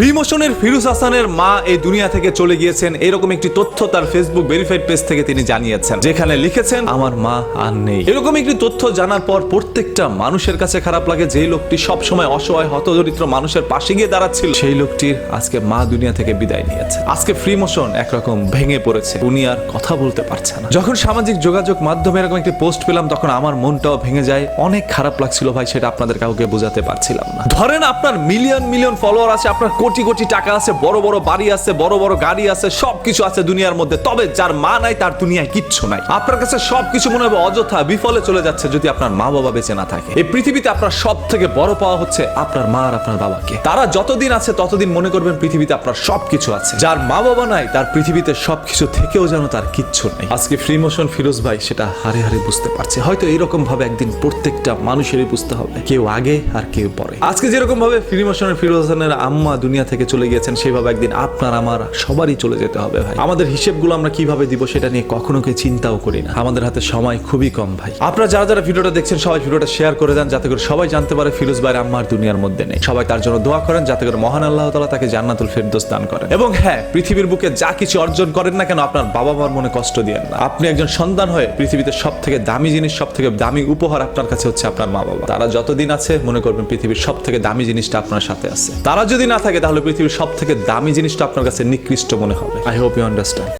Free মোশনের Firoz হাসানের মা এই দুনিয়া থেকে চলে গিয়েছেন। এরকম একটি তথ্য তার ফেসবুক ভেরিফাইড পেজ থেকে তিনি জানিয়েছেন, যেখানে লিখেছেন, আমার মা আর নেই। এরকম একটি তথ্য জানার পর প্রত্যেকটা মানুষের কাছে খারাপ লাগে যে লোকটি সব সময় অসহায়, হতদরিদ্র মানুষের পাশে গিয়ে দাঁড়াচ্ছিল। সেই লোকটির আজকে মা দুনিয়া থেকে বিদায় নিয়েছে। আজকে ফ্রি মোশন একরকম ভেঙে পড়েছে। উনি আর কথা বলতে পারছে না। যখন সামাজিক যোগাযোগ মাধ্যমে এরকম একটি পোস্ট পেলাম, তখন আমার মনটাও ভেঙে যায়। অনেক খারাপ লাগছিল ভাই, সেটা আপনাদের কাউকে বোঝাতে পারছিলাম না। ধরেন আপনার মিলিয়ন মিলিয়ন ফলোয়ার আছে, আপনার কোটি কোটি টাকা আছে, বড় বড় বাড়ি আছে, বড় বড় গাড়ি আছে, সবকিছু আছে দুনিয়ার মধ্যে। তবে যার মা নাই, তার দুনিয়ায় কিচ্ছু নাই। আপনার কাছে সবকিছু মনে হবে, অযথা বিফলে চলে যাচ্ছে যদি আপনার মা বাবা বেঁচে না থাকে। এই পৃথিবীতে আপনার সব থেকে বড় পাওয়া হচ্ছে আপনার মা আর আপনার বাবাকে। তারা যতদিন আছে, ততদিন মনে করবেন পৃথিবীতে আপনার সবকিছু আছে। যার মা বাবা নাই, তার পৃথিবীতে সবকিছু থেকেও যেন তার কিচ্ছু নেই। আজকে ফ্রি মোশন ফিরোজ ভাই সেটা হারে হারে বুঝতে পারছে। হয়তো এরকম ভাবে একদিন প্রত্যেকটা মানুষেরই বুঝতে হবে, কেউ আগে আর কেউ পরে। আজকে যেরকম ভাবে ফ্রি মোশনের ফিরোজ হাসানের আম্মা দুনিয়া থেকে চলে গিয়েছেন সেইভাবে একদিন আপনার, আমার, সবারই চলে যেতে হবে ভাই। আমাদের হিসেবগুলো আমরা কীভাবে দিব সেটা নিয়ে কখনো কেউ চিন্তাও করি না। আমাদের হাতে সময় খুবই কম ভাই। আপনারা যারা যারা ভিডিওটা দেখছেন, সবাই ভিডিওটা শেয়ার করে দেন, যাতে করে সবাই জানতে পারে ফিরোজ ভাইয়ের আম্মার দুনিয়ার মধ্যে নেই। সবাই তার জন্য দোয়া করেন, যাতে করে মহান আল্লাহ তালা তাকে জান্নাতুল ফেরদৌস দান করেন। এবং হ্যাঁ পৃথিবীর বুকে যা কিছু অর্জন করেন না কেন, আপনার বাবা মার মনে কষ্ট দিয়েন না। আপনি একজন সন্তান হয়ে পৃথিবীতে সব থেকে দামি জিনিস সব থেকে দামি উপহার আপনার কাছে হচ্ছে আপনার মা বাবা তারা যতদিন আছে, মনে করবেন পৃথিবীর সব থেকে দামি জিনিসটা আপনার সাথে আছে। তারা যদি না থাকে তাহলে পৃথিবীর সব থেকে দামি জিনিসটা আপনার কাছে নিকৃষ্ট মনে হবে। I hope you understand